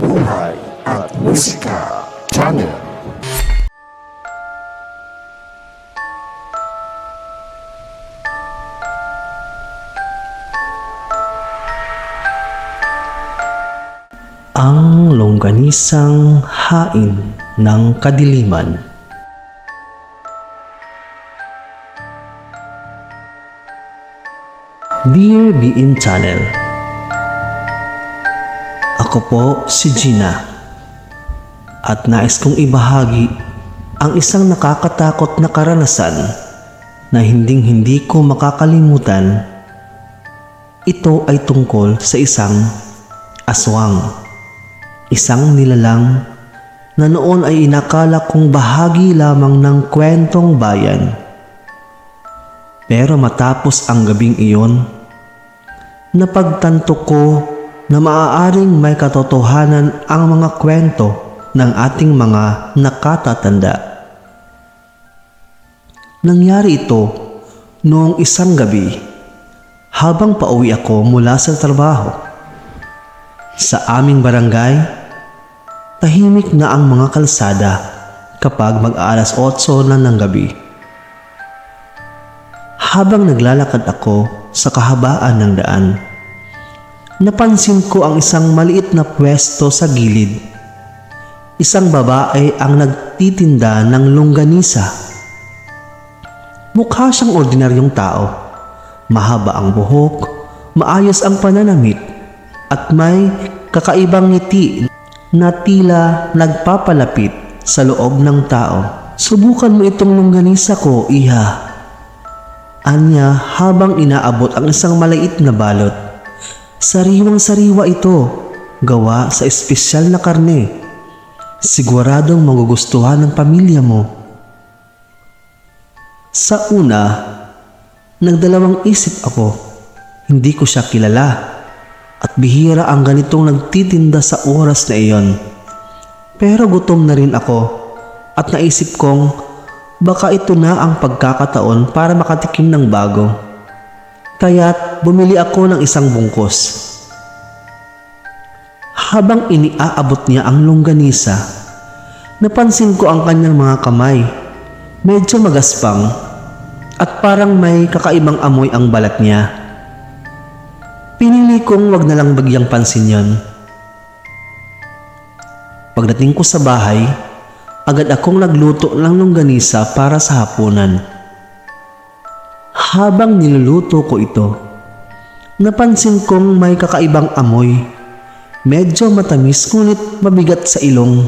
Buhay at Musika Channel. Ang longganisang hain ng kadiliman. Dear BM Channel Ako po si Gina at nais kong ibahagi ang isang nakakatakot na karanasan na hinding hindi ko makakalimutan. Ito ay tungkol sa isang aswang. Isang nilalang na noon ay inakala kong bahagi lamang ng kwentong bayan. Pero matapos ang gabing iyon, napagtanto ko na maaaring may katotohanan ang mga kwento ng ating mga nakatatanda. Nangyari ito noong isang gabi habang pauwi ako mula sa trabaho. Sa aming barangay, tahimik na ang mga kalsada kapag mag-alas 8 na ng gabi. Habang naglalakad ako sa kahabaan ng daan, napansin ko ang isang maliit na pwesto sa gilid. Isang babae ang nagtitinda ng longganisa. Mukha siyang ordinaryong tao. Mahaba ang buhok, maayos ang pananamit, at may kakaibang ngiti na tila nagpapalapit sa loob ng tao. Subukan mo itong longganisa ko, iha. Anya habang inaabot ang isang maliit na balot. Sariwang sariwa ito, gawa sa espesyal na karne. Siguradong magugustuhan ng pamilya mo. Sa una, nagdalawang isip ako. Hindi ko siya kilala at bihira ang ganitong nagtitinda sa oras na iyon. Pero gutom na rin ako at naisip kong baka ito na ang pagkakataon para makatikim ng bago. Kaya't bumili ako ng isang bungkos. Habang iniaabot niya ang longganisa, napansin ko ang kanyang mga kamay. Medyo magaspang at parang may kakaibang amoy ang balat niya. Pinili kong wag na lang bagyang pansin yon. Pagdating ko sa bahay, agad akong nagluto ng longganisa para sa hapunan. Habang niluluto ko ito, napansin kong may kakaibang amoy. Medyo matamis ngunit mabigat sa ilong.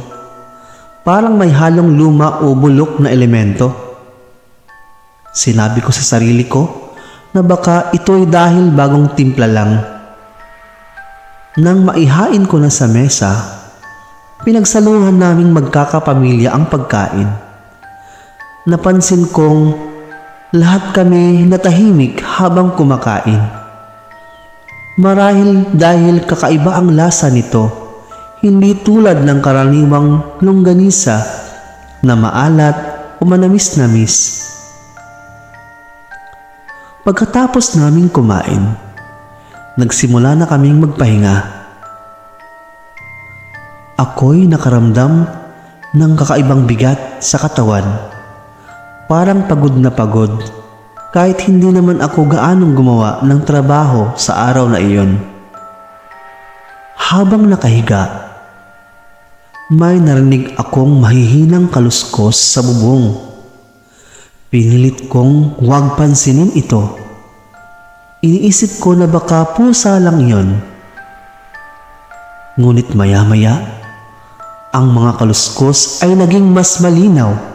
Parang may halong luma o bulok na elemento. Sinabi ko sa sarili ko na baka ito ay dahil bagong timpla lang. Nang maihain ko na sa mesa, pinagsaluhan naming magkakapamilya ang pagkain. Napansin kong lahat kami natahimik habang kumakain. Marahil dahil kakaiba ang lasa nito, hindi tulad ng karaniwang longganisa na maalat o manamis-namis. Pagkatapos naming kumain, nagsimula na kaming magpahinga. Ako'y nakaramdam ng kakaibang bigat sa katawan. Parang pagod na pagod kahit hindi naman ako gaanong gumawa ng trabaho sa araw na iyon. Habang nakahiga, may narinig akong mahihinang kaluskos sa bubong. Pinilit kong huwag pansinin ito. Iniisip ko na baka pusa lang yon. Ngunit maya-maya, ang mga kaluskos ay naging mas malinaw.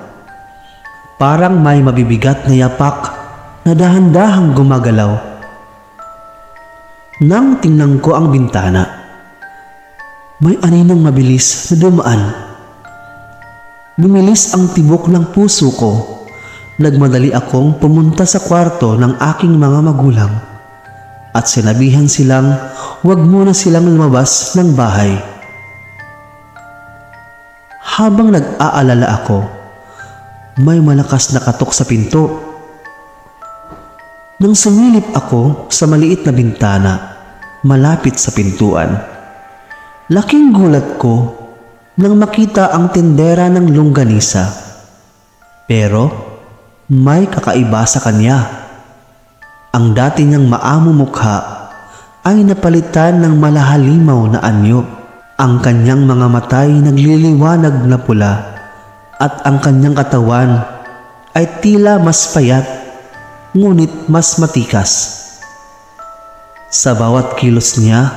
Parang may mabibigat na yapak na dahan-dahang gumagalaw. Nang tingnan ko ang bintana, may aninong mabilis na dumaan. Bumilis ang tibok ng puso ko. Nagmadali akong pumunta sa kwarto ng aking mga magulang at sinabihan silang huwag muna silang lumabas ng bahay. Habang nag-aalala ako, may malakas na katok sa pinto. Nang sumilip ako sa maliit na bintana, malapit sa pintuan, Laking gulat ko nang makita ang tindera ng longganisa. Pero may kakaiba sa kanya. Ang dati niyang maamo mukha ay napalitan ng malahalimaw na anyo. Ang kanyang mga matay nagliliwanag na pula at ang kanyang katawan ay tila mas payat ngunit mas matikas. Sa bawat kilos niya,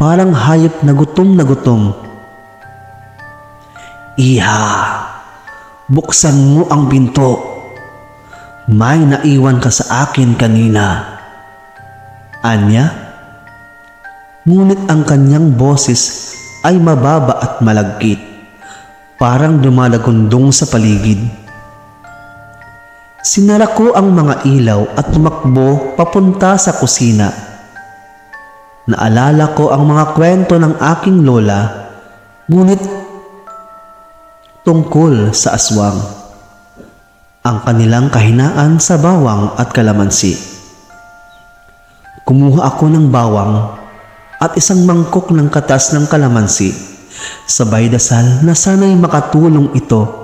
parang hayop na gutom na gutom. Iha, buksan mo ang pinto. May naiwan ka sa akin kanina. Anya? Ngunit ang kanyang boses ay mababa at malagkit. Parang dumalagundong sa paligid. Sinara ko ang mga ilaw at tumakbo papunta sa kusina. Naalala ko ang mga kwento ng aking lola, ngunit tungkol sa aswang. Ang kanilang kahinaan sa bawang at kalamansi. Kumuha ako ng bawang at isang mangkok ng katas ng kalamansi. Sabay dasal na sana'y makatulong ito.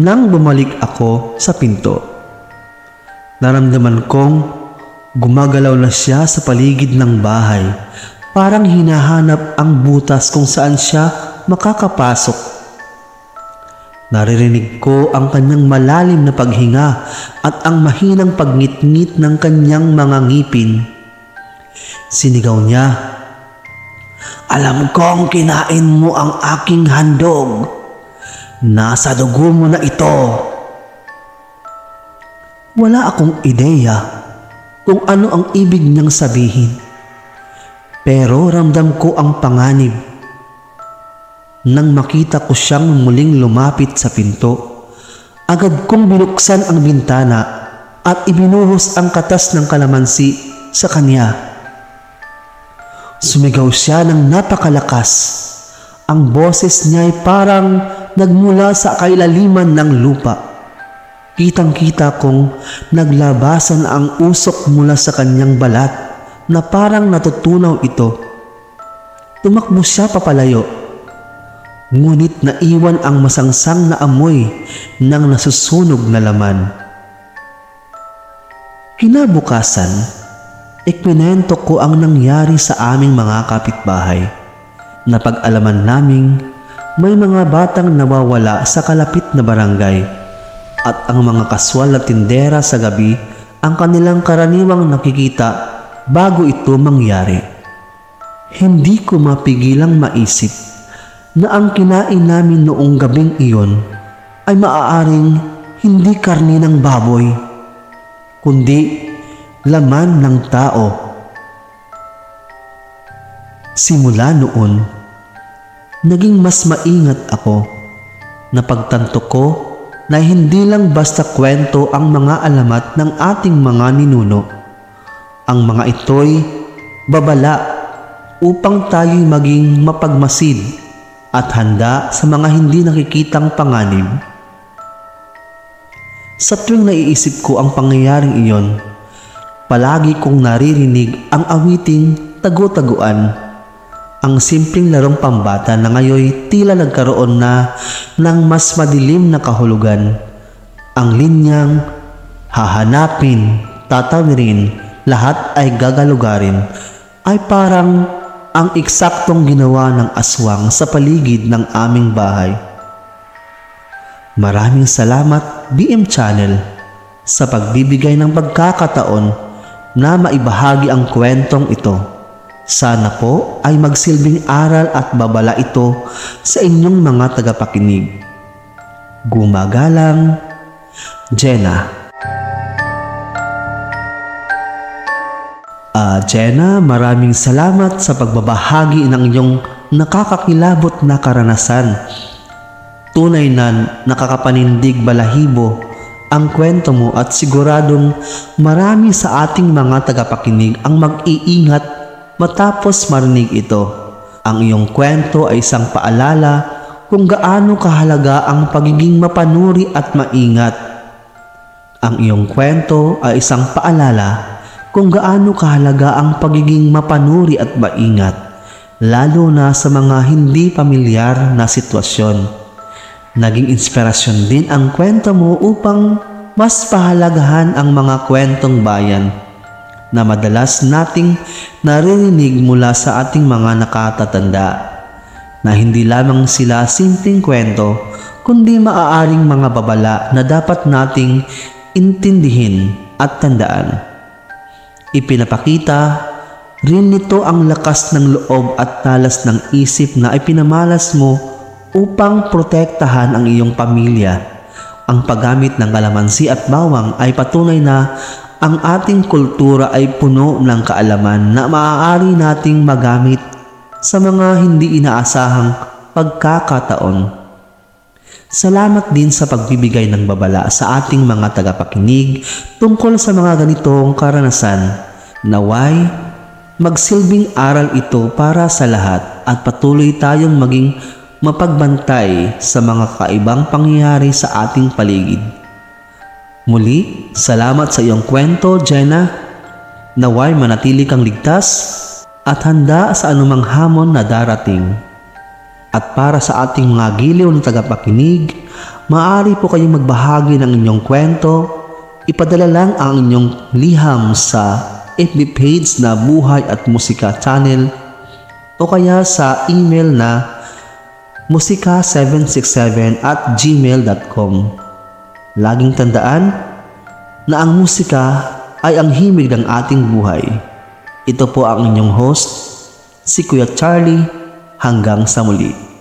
Nang bumalik ako sa pinto, naramdaman kong gumagalaw na siya sa paligid ng bahay. Parang hinahanap ang butas kung saan siya makakapasok. Naririnig ko ang kanyang malalim na paghinga at ang mahinang pagngit-ngit ng kanyang mga ngipin. Sinigaw niya, Alam kong kinain mo ang aking handog. Nasa dugo mo na ito. Wala akong ideya kung ano ang ibig niyang sabihin. Pero ramdam ko ang panganib. Nang makita ko siyang muling lumapit sa pinto, agad kong binuksan ang bintana at ibinuhos ang katas ng kalamansi sa kanya. Sumigaw siya ng napakalakas. Ang boses niya ay parang nagmula sa kailaliman ng lupa. Kitang-kita kong naglabasan ang usok mula sa kanyang balat na parang natutunaw ito. Tumakbo siya papalayo. Ngunit naiwan ang masangsang na amoy ng nasusunog na laman. Kinabukasan, Ikwinento ko ang nangyari sa aming mga kapitbahay. Napag-alaman naming may mga batang nawawala sa kalapit na barangay at ang mga kaswal na tindera sa gabi ang kanilang karaniwang nakikita bago ito mangyari. Hindi ko mapigilang maisip na ang kinain namin noong gabing iyon ay maaaring hindi karni ng baboy, kundi laman ng tao. Simula noon, naging mas maingat ako. Napagtanto ko na hindi lang basta kwento ang mga alamat ng ating mga ninuno. Ang mga ito'y babala upang tayo'y maging mapagmasid at handa sa mga hindi nakikitang panganib. Sa tuwing naiisip ko ang pangyayaring iyon, palagi kong naririnig ang awiting tago-taguan. Ang simpleng larong pambata na ngayoy tila nagkaroon na ng mas madilim na kahulugan. Ang linyang hahanapin, tatawirin, lahat ay gagalugarin ay parang ang eksaktong ginawa ng aswang sa paligid ng aming bahay. Maraming salamat BM Channel sa pagbibigay ng pagkakataon na maibahagi ang kwentong ito. Sana po ay magsilbing aral at babala ito sa inyong mga tagapakinig. Gumagalang, Jenna. Ah, Jenna, maraming salamat sa pagbabahagi ng iyong nakakakilabot na karanasan. Tunay na nakakapanindig balahibo ang kwento mo at siguradong marami sa ating mga tagapakinig ang mag-iingat matapos marinig ito. Ang iyong kwento ay isang paalala kung gaano kahalaga ang pagiging mapanuri at maingat. Ang iyong kwento ay isang paalala kung gaano kahalaga ang pagiging mapanuri at maingat, lalo na sa mga hindi pamilyar na sitwasyon. Naging inspirasyon din ang kwento mo upang mas pahalagahan ang mga kwentong bayan na madalas nating naririnig mula sa ating mga nakatatanda na hindi lamang sila simpleng kwento kundi maaaring mga babala na dapat nating intindihin at tandaan. Ipinapakita rin nito ang lakas ng loob at talas ng isip na ipinamalas mo upang protektahan ang iyong pamilya. Ang paggamit ng kalamansi at bawang ay patunay na ang ating kultura ay puno ng kaalaman na maaari nating magamit sa mga hindi inaasahang pagkakataon. Salamat din sa pagbibigay ng babala sa ating mga tagapakinig tungkol sa mga ganitong karanasan. Naway, magsilbing aral ito para sa lahat at patuloy tayong maging mapagbantay sa mga kaibang pangyayari sa ating paligid. Muli, salamat sa iyong kwento, Jenna. Naway manatili kang ligtas at handa sa anumang hamon na darating. At para sa ating mga giliw na tagapakinig, maaari po kayong magbahagi ng inyong kwento. Ipadala lang ang inyong liham sa FB page na Buhay at Musika Channel o kaya sa email na musika767 at gmail.com. Laging tandaan na ang musika ay ang himig ng ating buhay. Ito po ang inyong host, si Kuya Charlie, hanggang sa muli.